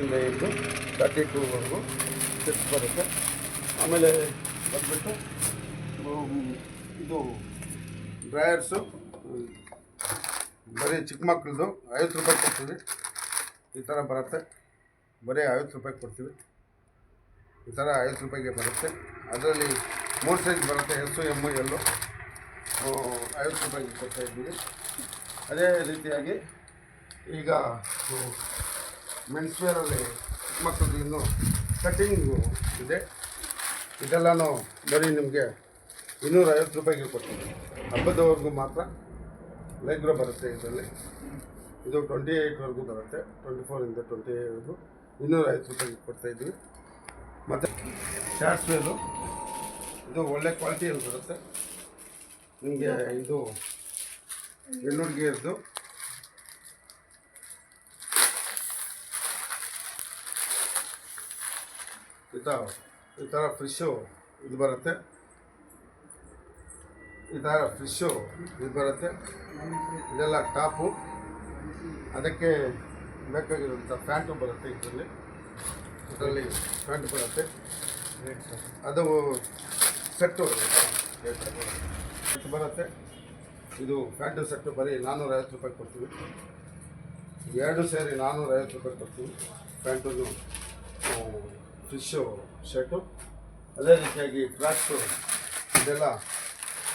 ಇಂದ ಇದ್ದು thirty ಟೂವರೆಗೂ six ಬರುತ್ತೆ. ಆಮೇಲೆ ಬಂದುಬಿಟ್ಟು ಇದು ಡ್ರಯರ್ಸು ಬರೀ ಚಿಕ್ಕ ಮಕ್ಕಳದು ಐವತ್ತು ರೂಪಾಯಿ ಕೊಡ್ತೀವಿ. ಈ ಥರ ಬರುತ್ತೆ. ಬರೀ ಐವತ್ತು ರೂಪಾಯಿ ಕೊಡ್ತೀವಿ. ಈ ಥರ ಐವತ್ತು ರೂಪಾಯಿಗೆ ಬರುತ್ತೆ. ಅದರಲ್ಲಿ ಮೂರು ಸೈಜ್ ಬರುತ್ತೆ ಎಸ್ಸು ಎಮ್ಮು ಎಲ್ಲು ಐವತ್ತು ರೂಪಾಯಿಗೆ ಕೊಡ್ತಾಯಿದ್ದೀವಿ ಅದೇ ರೀತಿಯಾಗಿ ಈಗ ಮೆನ್ಸ್ ವೇರಲ್ಲಿ ಮಕ್ಕಳದ್ದು ಇನ್ನು ಕಟ್ಟಿಂಗು ಇದೆ. ಇದೆಲ್ಲನೂ ಬರೀ ನಿಮಗೆ ಇನ್ನೂರೈವತ್ತು ರೂಪಾಯಿಗೆ ಕೊಡ್ತೀವಿ ಹಬ್ಬದವರೆಗೂ ಮಾತ್ರ ಲೈಗ್ರೋ ಬರುತ್ತೆ ಇದರಲ್ಲಿ. ಇದು ಟ್ವೆಂಟಿ ಏಯ್ಟ್ವರೆಗೂ ಬರುತ್ತೆ. ಟ್ವೆಂಟಿ ಫೋರಿಂದ ಟ್ವೆಂಟಿ ಏಯ್ಟ್ವರೆಗೂ ಇನ್ನೂರ ಐವತ್ತು ರೂಪಾಯಿಗೆ ಕೊಡ್ತಾಯಿದ್ವಿ ಮತ್ತು ಶಾರ್ಟ್ಸ್ ವೇಲು ಇದು ಒಳ್ಳೆ ಕ್ವಾಲಿಟಿಯಲ್ಲಿ ಬರುತ್ತೆ. ನಿಮಗೆ ಇದು ಹೆಣ್ಣು ಹುಡುಗಿಯರ್ದು ಈ ಥರ ಈ ಥರ ಫಿಶ್ಶು ಇದು ಬರುತ್ತೆ. ಈ ಥರ ಫಿಶ್ಶು ಇದು ಬರುತ್ತೆ. ಇದೆಲ್ಲ ಟಾಪು ಅದಕ್ಕೆ ಬೇಕಾಗಿರುವಂಥ ಪ್ಯಾಂಟು ಬರುತ್ತೆ ಇದರಲ್ಲಿ. ಇದರಲ್ಲಿ ಪ್ಯಾಂಟ್ ಬರುತ್ತೆ. ಅದು ಸೆಟ್ಟು ಸೆಟ್ ಬರುತ್ತೆ. ಇದು ಪ್ಯಾಂಟು ಸೆಟ್ಟು ಬರೀ ನಾನ್ನೂರ ಐವತ್ತು ರೂಪಾಯಿ ಕೊಡ್ತೀವಿ. ಎರಡು ಸೇರಿ ನಾನ್ನೂರ ಐವತ್ತು ರೂಪಾಯಿ ಕೊಡ್ತೀವಿ. ಪ್ಯಾಂಟು ಫಿಶ್ಶು ಶರ್ಟು ಅದೇ ರೀತಿಯಾಗಿ ಫ್ರಾಕ್ಸು, ಇದೆಲ್ಲ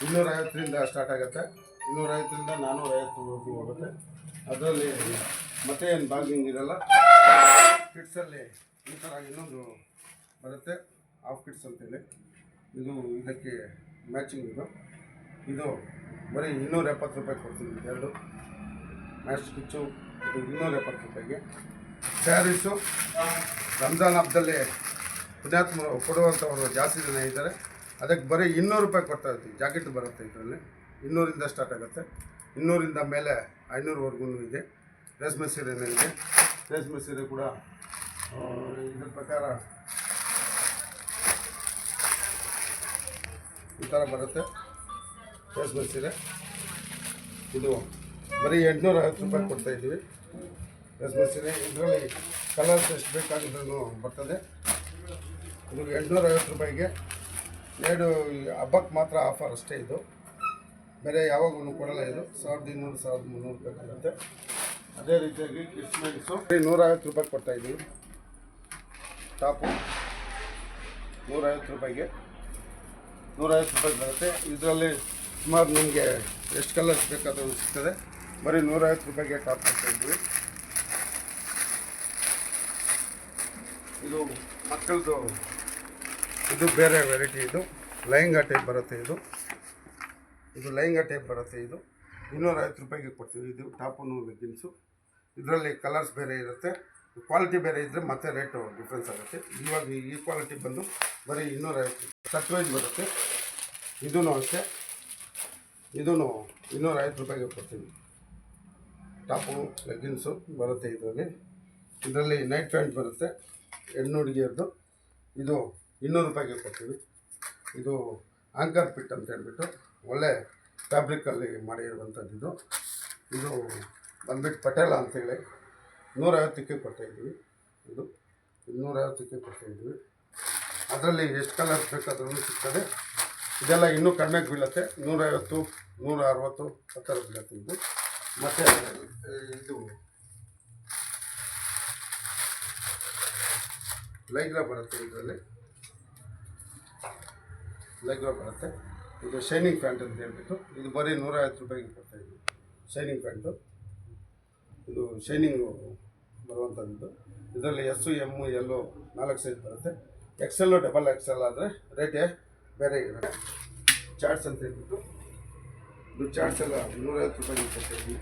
ಇನ್ನೂರೈವತ್ತರಿಂದ ಸ್ಟಾರ್ಟ್ ಆಗುತ್ತೆ. ಇನ್ನೂರೈವತ್ತರಿಂದ ನಾನ್ನೂರೈವತ್ತುವರೆಗೂ ಹೋಗುತ್ತೆ. ಅದರಲ್ಲಿ ಮತ್ತೆ ಏನು ಬಾಗಿಂಗ್ ಇರಲ್ಲ ಕಿಟ್ಸಲ್ಲಿ ಈ ಥರ ಇನ್ನೊಂದು ಬರುತ್ತೆ. ಹಾಫ್ ಕಿಟ್ಸ್ ಅಂತೇಳಿ. ಇದು ಇದಕ್ಕೆ ಮ್ಯಾಚಿಂಗ್ ಇದು. ಇದು ಬರೀ ಇನ್ನೂರ ಎಪ್ಪತ್ತು ರೂಪಾಯಿ ಕೊಡ್ತೀನಿ ಎರಡು ಮ್ಯಾಚ್ ಕಿಚ್ಚು, ಇದು ಇನ್ನೂರ ಎಪ್ಪತ್ತು ರೂಪಾಯಿಗೆ. ಸ್ಯಾರೀಸು ರಂಜಾನ್ ಹಬ್ಬದಲ್ಲಿ ಪುಣ್ಯಾತ್ಮರು ಕೊಡುವಂಥವರು ಜಾಸ್ತಿ ಜನ ಇದ್ದಾರೆ. ಅದಕ್ಕೆ ಬರೀ ಇನ್ನೂರು ರೂಪಾಯಿ ಕೊಡ್ತಾ ಇರ್ತೀವಿ. ಜಾಕೆಟ್ ಬರುತ್ತೆ ಇದರಲ್ಲಿ. ಇನ್ನೂರಿಂದ ಸ್ಟಾರ್ಟ್ ಆಗುತ್ತೆ. ಇನ್ನೂರಿಂದ ಮೇಲೆ ಐನೂರವರೆಗೂ ಇದೆ. ರೇಷ್ಮೆ ಸೀರೆನೇ ಇದೆ ರೇಷ್ಮೆ ಸೀರೆ ಕೂಡ ಇದ್ರ ಪ್ರಕಾರ ಈ ಥರ ಬರುತ್ತೆ. ರೇಷ್ಮೆ ಸೀರೆ. ಇದು ಬರೀ ಎಂಟುನೂರ ಐವತ್ತು ರೂಪಾಯಿ ಕೊಡ್ತಾಯಿದ್ದೀವಿ ರೇಷ್ಮೆ ಸೀರೆ. ಇದರಲ್ಲಿ ಕಲರ್ಸ್ ಎಷ್ಟು ಬೇಕಾಗಿದ್ರೂ ಬರ್ತದೆ. ಇದು ಎಂಟುನೂರ ಐವತ್ತು ರೂಪಾಯಿಗೆ ಎರಡು ಹಬ್ಬಕ್ಕೆ ಮಾತ್ರ ಆಫರ್ ಅಷ್ಟೇ ಇದು. ಬೇರೆ ಯಾವಾಗೂ ಕೊಡಲ್ಲ ಇದು. ಸಾವಿರದ ಇನ್ನೂರು, ಸಾವಿರದ ಮುನ್ನೂರು ರೂಪಾಯಿ ಬರುತ್ತೆ ಅದೇ ರೀತಿಯಾಗಿ ಕಿಸ್ಮೆಂಟ್ಸು ನೂರೈವತ್ತು ರೂಪಾಯಿ ಕೊಡ್ತಾ ಇದ್ದೀವಿ. ಟಾಪು ನೂರೈವತ್ತು ರೂಪಾಯಿಗೆ. ನೂರೈವತ್ತು ರೂಪಾಯಿ ಬರುತ್ತೆ. ಇದರಲ್ಲಿ ಸುಮಾರು ನಿಮಗೆ ಎಷ್ಟು ಕಲರ್ಸ್ ಬೇಕಾದರೂ ಸಿಗ್ತದೆ. ಬರೀ ನೂರೈವತ್ತು ರೂಪಾಯಿಗೆ ಟಾಪ್ ಕೊಡ್ತಾ ಇದ್ವಿ ಇದು ಮಕ್ಕಳದು ಇದು ಬೇರೆ ವೆರೈಟಿ ಇದು. ಲೈಂಗಾ ಟೈಪ್ ಬರುತ್ತೆ ಇದು. ಇದು ಲೈಂಗಾ ಟೈಪ್ ಬರುತ್ತೆ ಇದು. ಇನ್ನೂರೈವತ್ತು ರೂಪಾಯಿಗೆ ಕೊಡ್ತೀವಿ. ಇದು ಟಾಪು ಲೆಗ್ಗಿನ್ಸು ಇದರಲ್ಲಿ ಕಲರ್ಸ್ ಬೇರೆ ಇರುತ್ತೆ. ಕ್ವಾಲಿಟಿ ಬೇರೆ ಇದ್ದರೆ ಮತ್ತೆ ರೇಟು ಡಿಫ್ರೆನ್ಸ್ ಆಗುತ್ತೆ. ಇವಾಗ ಈ ಕ್ವಾಲಿಟಿ ಬಂದು ಬರೀ ಇನ್ನೂರೈವತ್ತು ಶರ್ಟ್ ವೈಸ್ ಬರುತ್ತೆ. ಇದೂ ಅಷ್ಟೇ. ಇದೂ ಇನ್ನೂರೈವತ್ತು ರೂಪಾಯಿಗೆ ಕೊಡ್ತೀವಿ ಟಾಪು ಲೆಗ್ಗಿನ್ಸು ಬರುತ್ತೆ ಇದರಲ್ಲಿ. ಇದರಲ್ಲಿ ನೈಟ್ ಪ್ಯಾಂಟ್ ಬರುತ್ತೆ. ಹೆಣ್ಣು ಹುಡುಗಿಯರ್ದು. ಇದು ಇನ್ನೂರು ರೂಪಾಯಿಗೆ ಕೊಡ್ತೀವಿ. ಇದು ಆಂಕರ್ ಪಿಟ್ ಅಂತ ಹೇಳ್ಬಿಟ್ಟು ಒಳ್ಳೆ ಫ್ಯಾಬ್ರಿಕಲ್ಲಿ ಮಾಡಿರುವಂಥದ್ದು ಇದು. ಇದು ಬಂದ್ಬಿಟ್ಟು ಪಟೇಲ ಅಂತೇಳಿ ನೂರೈವತ್ತಕ್ಕೆ ಕೊಡ್ತಾಯಿದ್ದೀವಿ ಇದು ಇನ್ನೂರೈವತ್ತಕ್ಕೆ ಕೊಡ್ತಾಯಿದ್ದೀವಿ ಅದರಲ್ಲಿ ಎಷ್ಟು ಕಲರ್ ಬೇಕಾದ್ರೂ ಸಿಗ್ತದೆ. ಇದೆಲ್ಲ ಇನ್ನೂ ಕಡಿಮೆ ಬೀಳುತ್ತೆ. ನೂರೈವತ್ತು ನೂರ ಅರವತ್ತು ಆ ಥರ ಬೀಳುತ್ತೆ ಇದು. ಮತ್ತು ಇದು ಲೈಗ್ರಾ ಬರುತ್ತೆ ಇದರಲ್ಲಿ. ಲೈಗ್ರಾ ಬರುತ್ತೆ. ಇದು ಶೈನಿಂಗ್ ಪ್ಯಾಂಟ್ ಅಂತ ಹೇಳ್ಬಿಟ್ಟು, ಇದು ಬರೀ ನೂರೈವತ್ತು ರೂಪಾಯಿಗೆ ಕೊಡ್ತಾ ಇದ್ದೀವಿ. ಶೈನಿಂಗ್ ಪ್ಯಾಂಟು ಇದು ಶೈನಿಂಗು ಬರುವಂಥದ್ದು ಇದರಲ್ಲಿ ಎಸ್ಸು ಎಮ್ಮು ಎಲ್ಲು ನಾಲ್ಕು ಸೈಜ್ ಬರುತ್ತೆ. ಎಕ್ಸೆಲ್ಲು ಡಬಲ್ ಎಕ್ಸೆಲ್ ಆದರೆ ರೇಟೇ ಬೇರೆ ಇರುತ್ತೆ. ಚಾರ್ಟ್ಸ್ ಅಂತ ಹೇಳ್ಬಿಟ್ಟು, ಇದು ಚಾರ್ಟ್ಸ್ ಎಲ್ಲ ನೂರೈವತ್ತು ರೂಪಾಯಿಗೆ ಕೊಡ್ತಾ ಇದ್ದೀವಿ.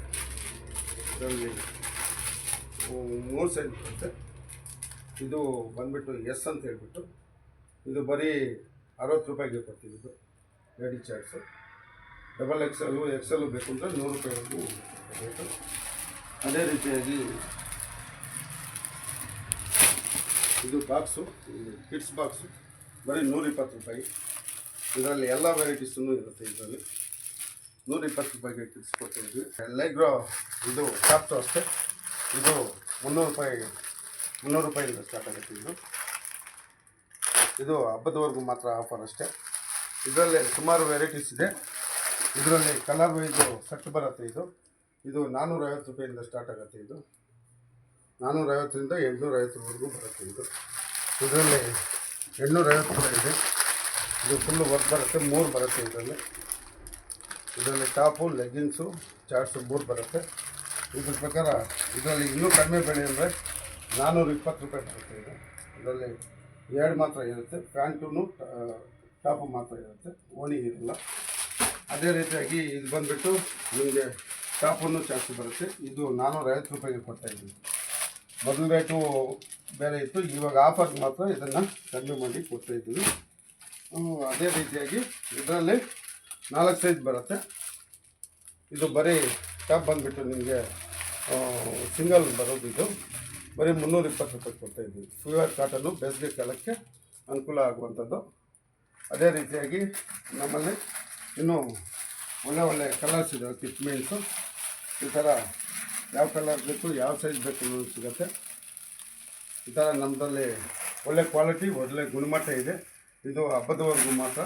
ಇದರಲ್ಲಿ ಮೂರು ಸೈಜ್ ಬರುತ್ತೆ. ಇದು ಬಂದ್ಬಿಟ್ಟು ಎಸ್ ಅಂತ ಹೇಳ್ಬಿಟ್ಟು, ಇದು ಬರೀ ಅರವತ್ತು ರೂಪಾಯಿಗೆ ಕೊಡ್ತೀವಿ ಇದು. Lady charts double XL XL ಬೇಕು ಅಂದರೆ ನೂರು ರೂಪಾಯಿವರೆಗೂ ಬೇಕು. ಅದೇ ರೀತಿಯಾಗಿ ಇದು ಬಾಕ್ಸು ಕಿಡ್ಸ್ ಬಾಕ್ಸು. ಬರೀ ನೂರಿಪ್ಪತ್ತು ರೂಪಾಯಿ. ಇದರಲ್ಲಿ ಎಲ್ಲ ವೆರೈಟೀಸೂ ಇರುತ್ತೆ ಇದರಲ್ಲಿ. ನೂರಿಪ್ಪತ್ತು ರೂಪಾಯಿಗೆ ಕಿಡ್ಸ್ ಕೊಡ್ತಾಯಿದ್ವಿ ಲೈಗ್ರೋ ಇದು ಟಾಪ್ಸು ಅಷ್ಟೇ. ಇದು ಮುನ್ನೂರು ರೂಪಾಯಿ ಮುನ್ನೂರು ರೂಪಾಯಿಂದ ಸ್ಟಾರ್ಟ್ ಆಗುತ್ತೆ ಇದು. ಇದು ಹಬ್ಬದವರೆಗೂ ಮಾತ್ರ ಆಫರ್ ಅಷ್ಟೇ. ಇದರಲ್ಲಿ ಸುಮಾರು ವೆರೈಟೀಸ್ ಇದೆ. ಇದರಲ್ಲಿ ಕಲರ್ ವೈಸು ಸೆಟ್ ಬರುತ್ತೆ ಇದು. ಇದು ನಾನ್ನೂರೈವತ್ತು ರೂಪಾಯಿಂದ ಸ್ಟಾರ್ಟ್ ಆಗುತ್ತೆ ಇದು. ನಾನ್ನೂರೈವತ್ತರಿಂದ ಎಂಟುನೂರೈವತ್ತರವರೆಗೂ ಬರುತ್ತೆ ಇದು. ಇದರಲ್ಲಿ ಎಂಟುನೂರೈವತ್ತು ರೂಪಾಯಿ ಇದೆ. ಇದು ಫುಲ್ಲು ವರ್ಕ್ ಬರುತ್ತೆ, ಮೂರು ಬರುತ್ತೆ ಇದರಲ್ಲಿ. ಇದರಲ್ಲಿ ಟಾಪು ಲೆಗ್ಗಿನ್ಸು ಚಾರ್ಟ್ಸು ಮೂರು ಬರುತ್ತೆ. ಇದ್ರ ಪ್ರಕಾರ ಇದರಲ್ಲಿ ಇನ್ನೂ ಕಡಿಮೆ ಬೆಲೆ ಅಂದರೆ ನಾನ್ನೂರ ಇಪ್ಪತ್ತು ರೂಪಾಯಿ ಬರುತ್ತೆ ಇದು. ಇದರಲ್ಲಿ ಎರಡು ಮಾತ್ರ ಇರುತ್ತೆ. ಪ್ಯಾಂಟೂ ಟಾಪು ಮಾತ್ರ ಇರುತ್ತೆ. ಓಣಿ ಇರಲ್ಲ. ಅದೇ ರೀತಿಯಾಗಿ ಇದು ಬಂದುಬಿಟ್ಟು ನಿಮಗೆ ಟಾಪನ್ನು ಜಾಸ್ತಿ ಬರುತ್ತೆ. ಇದು ನಾನ್ನೂರೈವತ್ತು ರೂಪಾಯಿಗೆ ಕೊಡ್ತಾಯಿದ್ದೀನಿ ಮೊದಲು ರೇಟು ಬೇರೆ ಇತ್ತು. ಇವಾಗ ಆಫರ್ ಮಾತ್ರ ಇದನ್ನು ಕಡಿಮೆ ಮಾಡಿ ಕೊಡ್ತಾ ಇದ್ದೀವಿ ಅದೇ ರೀತಿಯಾಗಿ ಇದರಲ್ಲಿ ನಾಲ್ಕು ಸೈಜ್ ಬರುತ್ತೆ. ಇದು ಬರೀ ಟಾಪ್ ಬಂದುಬಿಟ್ಟು ನಿಮಗೆ ಸಿಂಗಲ್ ಬರೋದು ಇದು. ಬರೀ ಮುನ್ನೂರ ಇಪ್ಪತ್ತು ರೂಪಾಯಿ ಕೊಡ್ತಾ ಇದ್ದೀವಿ ಪ್ಯೂರ್ ಕಾಟನ್ನು ಬೇಸಿಗೆ ಕಾಲಕ್ಕೆ ಅನುಕೂಲ ಆಗುವಂಥದ್ದು. ಅದೇ ರೀತಿಯಾಗಿ ನಮ್ಮಲ್ಲಿ ಇನ್ನೂ ಒಳ್ಳೆ ಒಳ್ಳೆ ಕಲರ್ಸ್ ಇದೆ ಕಿಟ್ ಮೀನ್ಸು ಈ ಥರ ಯಾವ ಕಲರ್ ಬೇಕು, ಯಾವ ಸೈಜ್ ಬೇಕು ಅನ್ನೋದು ಸಿಗುತ್ತೆ. ಈ ಥರ ನಮ್ಮದಲ್ಲಿ ಒಳ್ಳೆ ಕ್ವಾಲಿಟಿ ಒಳ್ಳೆ ಗುಣಮಟ್ಟ ಇದೆ. ಇದು ಹಬ್ಬದವರೆಗೂ ಮಾತ್ರ.